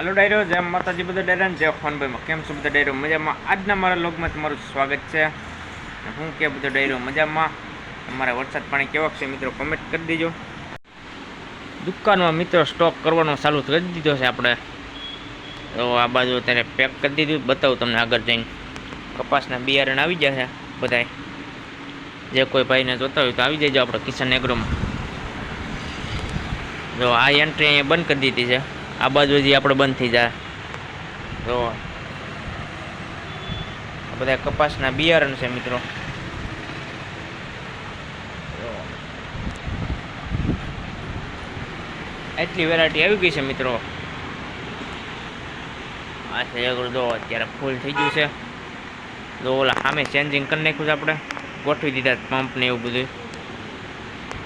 હાલો ડાયરો, જય માતાજી, બધા ડાયરા જય ફોનભાઈમાં. કેમ છો બધા ડાયરો? મજામાં? આજના મારા લોગમાં તમારું સ્વાગત છે. હું કે બધો ડાયરો મજામાં? તમારા વરસાદ પાણી કેવા છે મિત્રો? કમેન્ટ કરી દેજો. દુકાનમાં મિત્રો સ્ટોક કરવાનો ચાલુ કરી દીધો છે આપણે. તો આ બાજુ અત્યારે પેક કરી દીધું. બતાવું તમને આગળ જઈને. કપાસના બિયારણ આવી ગયા છે બધાય. જે કોઈ ભાઈને જોતા હોય તો આવી જજો આપણે કિશન એગ્રોમાં જો આ એન્ટ્રી અહીંયા બંધ કરી દીધી છે. આ બાજુ હજી આપણે બંધ થઈ જાય તો આ બધા કપાસના બિયારણ છે મિત્રો. એટલી વેરાયટી આવી ગઈ છે મિત્રો. આ છે જો, અત્યારે ફૂલ થઈ ગયું છે. જો, ઓલા સામે ચેન્જિંગ કરી નાખ્યું છે આપણે. ગોઠવી દીધા પંપ ને એવું બધું.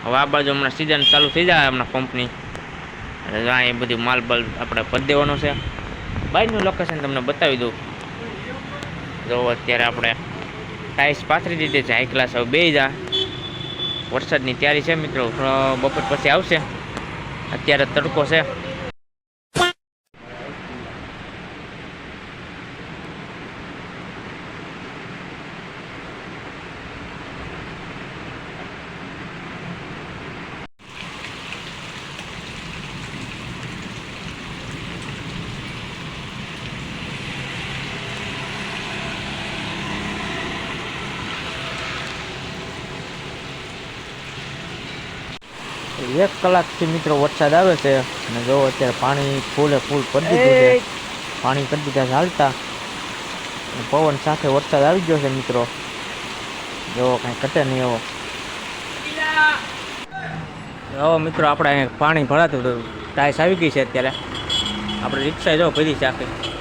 હવે આ બાજુ હમણાં સિઝન ચાલુ થઈ જાય હમણાં પંપની આ એ બધું માલ બાલ આપણે પદ દેવાનો છે. બાયનું લોકેશન તમને બતાવી દઉં. જો અત્યારે આપણે ટાઈસ પાથરી દીધી છે હાઈ ક્લાસ હવે બે જા. વરસાદની તૈયારી છે મિત્રો બપોર પછી આવશે. અત્યારે તડકો છે. એક કલાકથી મિત્રો વરસાદ આવે છે અને જો અત્યારે પાણી ફૂલે ફૂલ કરી દીધું છે. પાણી કરી દીધા છે હાલતા. પવન સાથે વરસાદ આવી ગયો છે મિત્રો. જો કાંઈ કટે નહીં એવો. હવે મિત્રો આપણે અહીંયા પાણી ભરાતું હતું. ટાઈસ આવી ગઈ છે અત્યારે. આપણે રિક્ષા જો ભરી છે આખી.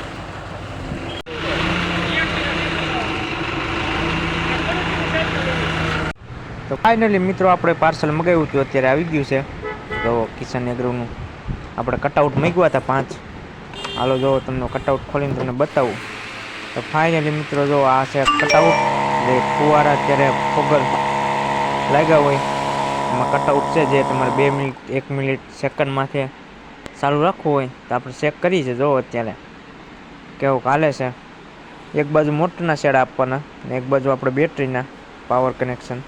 તો ફાઇનલી મિત્રો આપણે પાર્સલ મગાવ્યું હતું, અત્યારે આવી ગયું છે. તો કિશન એગ્રોનું આપણે કટઆઉટ મગ્યા હતા પાંચ. હાલો જો તમને કટઆઉટ ખોલીને તમને બતાવું. તો ફાઇનલી મિત્રો જો આ છે કટઆઉટ જે ફુવારા અત્યારે ફોગર લાગ્યા હોય. એમાં કટઆઉટ છે જે તમારે બે મિનિટ, એક મિનિટ સેકન્ડમાંથી ચાલુ રાખવું હોય તો આપણે ચેક કરીએ છીએ જો અત્યારે કેવું કાલે છે. એક બાજુ મોટરના શેડ આપવાના ને એક બાજુ આપણે બેટરીના પાવર કનેક્શન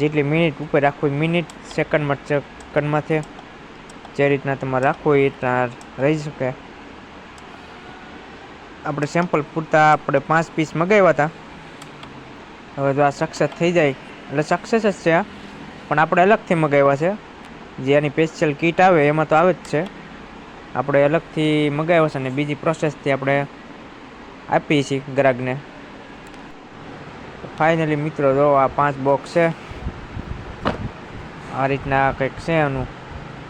જેટલી મિનિટ ઉપર રાખવું મિનિટ સેકન્ડમાં સેકન્ડમાંથી જે રીતના તમારે રાખવું એ રીતના રહી શકે. આપણે સેમ્પલ પૂરતા આપણે પાંચ પીસ મગાવ્યા હતા. હવે જો આ સક્સેસ થઈ જાય, એટલે સક્સેસ જ છે પણ આપણે અલગથી મગાવ્યા છે. જે એની સ્પેશિયલ કીટ આવે, એમાં તો આવે જ છે. આપણે અલગથી મગાવ્યા છે અને બીજી પ્રોસેસથી આપણે આપીએ છીએ ગ્રાહકને. ફાઇનલી મિત્રો, જો આ પાંચ બોક્સ છે આ રીતના કંઈક છે એનું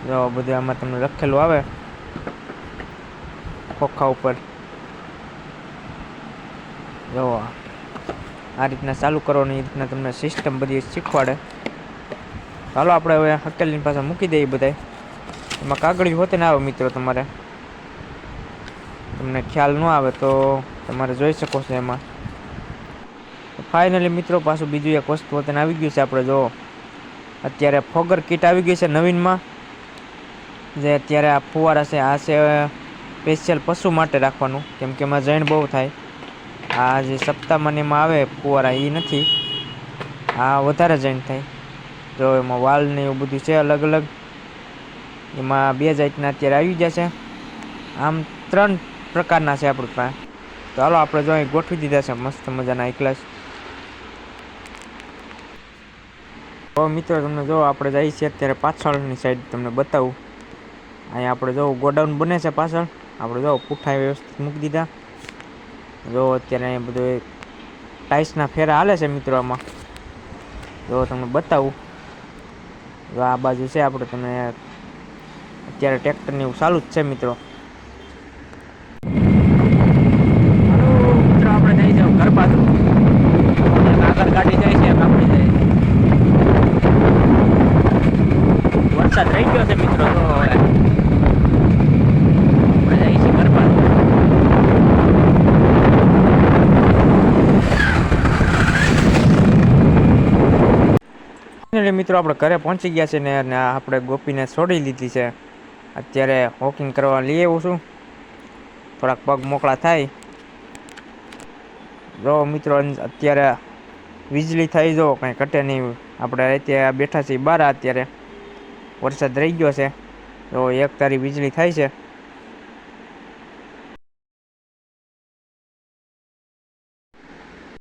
જો બધું આમાં તમને લખેલું આવે. ખોખા ઉપર. જો આ. રીતના ચાલુ કરવાની એ રીતના તમને સિસ્ટમ બધી શીખવાડે. ચાલો આપણે હવે હકેલની પાસે મૂકી દઈએ બધાય. એમાં કાગળિયું હોતે ના આવે મિત્રો તમારે. તમને ખ્યાલ ન આવે તો તમારે જોઈ શકો છો એમાં. ફાઇનલી મિત્રો પાછું બીજું એક વસ્તુ હોતે આવી ગયું છે આપણે, જો. અત્યારે ફોગર કીટ આવી ગઈ છે નવીનમાં. જે અત્યારે આ ફુવારા છે, આ છે સ્પેશિયલ પશુ માટે રાખવાનું. કેમ કે એમાં જૈન બહુ થાય. આ જે સપ્તાહમાં એમાં આવે ફુવારા એ નથી. આ વધારે જૈન થાય. જો એમાં વાલ ને એવું બધું છે અલગ અલગ. એમાં બે જાતના અત્યારે આવી ગયા છે. આમ ત્રણ પ્રકારના છે આપણી પાસે. હાલો આપણે જો અહીં ગોઠવી દીધા છે. મસ્ત મજાના એકલાસ તો મિત્રો, તમને જો આપણે જઈએ છીએ અત્યારે પાછળની સાઈડ તમને બતાવું. અહીંયા આપણે જો ગોડાઉન બને છે પાછળ. આપણે જો પુઠ્ઠા વ્યવસ્થિત મૂકી દીધા. જો અત્યારે અહીંયા બધું ટાઇલ્સના ફેરા હાલે છે મિત્રો આમાં. જો તમને બતાવું. જો આ બાજુ છે આપણે તમને અત્યારે ટ્રેક્ટરની એવું ચાલુ જ છે મિત્રો આપણે જઈ જાવ ઘર બાજુ આગળ ગાડી જાય છે આપણે જાય વરસાદ રહી ગયો છે મિત્રો તો હવે આપણે જઈએ છીએ ઘર બાજુ ફાઇનલી મિત્રો, આપણે ઘરે પહોંચી ગયા છે ને આપણે ગોપીને છોડી લીધી છે. અત્યારે વોકિંગ કરવા લઈ આવું છું. થોડાક પગ મોકળા થાય. જો મિત્રો અત્યારે વીજળી થઈ જો, કંઈ ઘટે નહીં આપણે અત્યારે બેઠા છીએ બાર અત્યારે. વરસાદ રહી ગયો છે. તો એક તારી વીજળી થાય છે.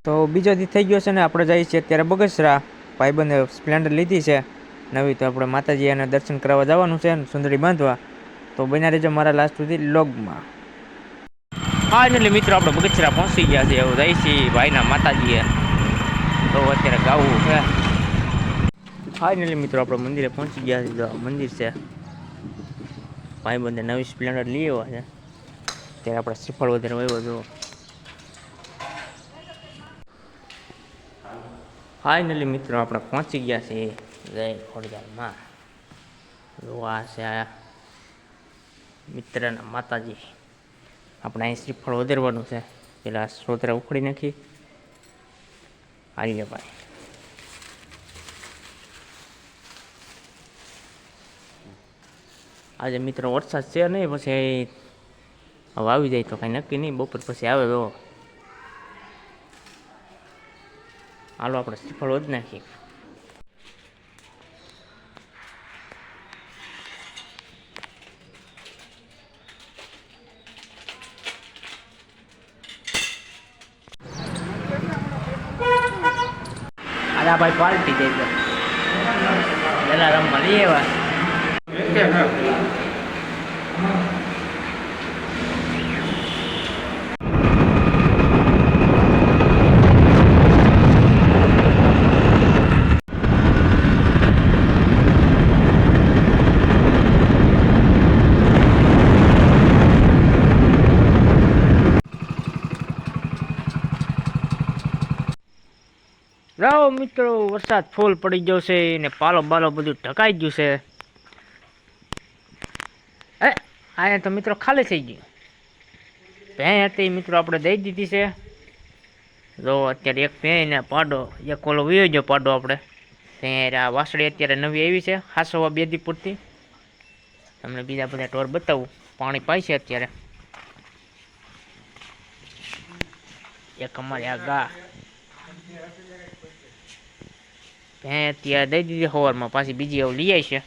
તો બીજો દી થઈ ગયો છે ને, આપણે જઈએ છીએ અત્યારે બગસરા. ભાઈબંધે સ્પ્લેન્ડર લીધી છે. નવી તો આપણે માતાજી એને દર્શન કરવા જવાનું છે સુંદરી બાંધવા. તો બન્યા રહેજો મારા લાસ્ટ સુધી લોગમાં ફાઇનલી મિત્રો, આપણે બગસરા પહોંચી ગયા છે એવું રહી છીએ ભાઈના માતાજીએ. તો અત્યારે ગાવું છે. ફાઇનલી મિત્રો, આપણે મંદિરે પહોંચી ગયા છે જો મંદિર છે. ભાઈબંધે નવી સ્પ્લેન્ડર લઈ આવ્યા છે. ત્યારે આપણે શ્રીફળ વધારે વયો જો ફાઇનલી મિત્રો, આપણે પહોંચી ગયા છીએ જય ખોડદારમાં જો છે આ મિત્રના માતાજી. આપણે અહીં શ્રીફળ વધારવાનું છે. પેલા સોતરા ઉખડી નાખી. હારીએ ભાઈ. આજે મિત્રો વરસાદ છે નહીં, પછી હવે આવી જાય તો કાંઈ નક્કી નહીં. બપોર પછી આવે તો હાલો આપણે શ્રીફળ જ નાખીએ. આલા ભાઈ દઈ દો પેલા રમવા લઈ આવ્યા. મિત્રો, વરસાદ ફૂલ પડી ગયો છે ને પાલો બાલો બધું ઢકાઈ ગયું છે. એ અહીંયા તો મિત્રો ખાલી થઈ ગયું. ભેં હતી, મિત્રો આપણે દઈ દીધી છે. જો, અત્યારે એક ભેં પાડો, એક ઓલો વયો ગયો પાડો આપણે. ત્યાં આ વાસળી અત્યારે નવી આવી છે, હાસવા બે દી પૂરતી. તમને બીજા બધા ટોર બતાવું, પાણી પાય છે અત્યારે. એક અમારી આ ગા. ત્યાં દઈ દીધી સવારમાં પાછી બીજી હવે લઈ આવી છે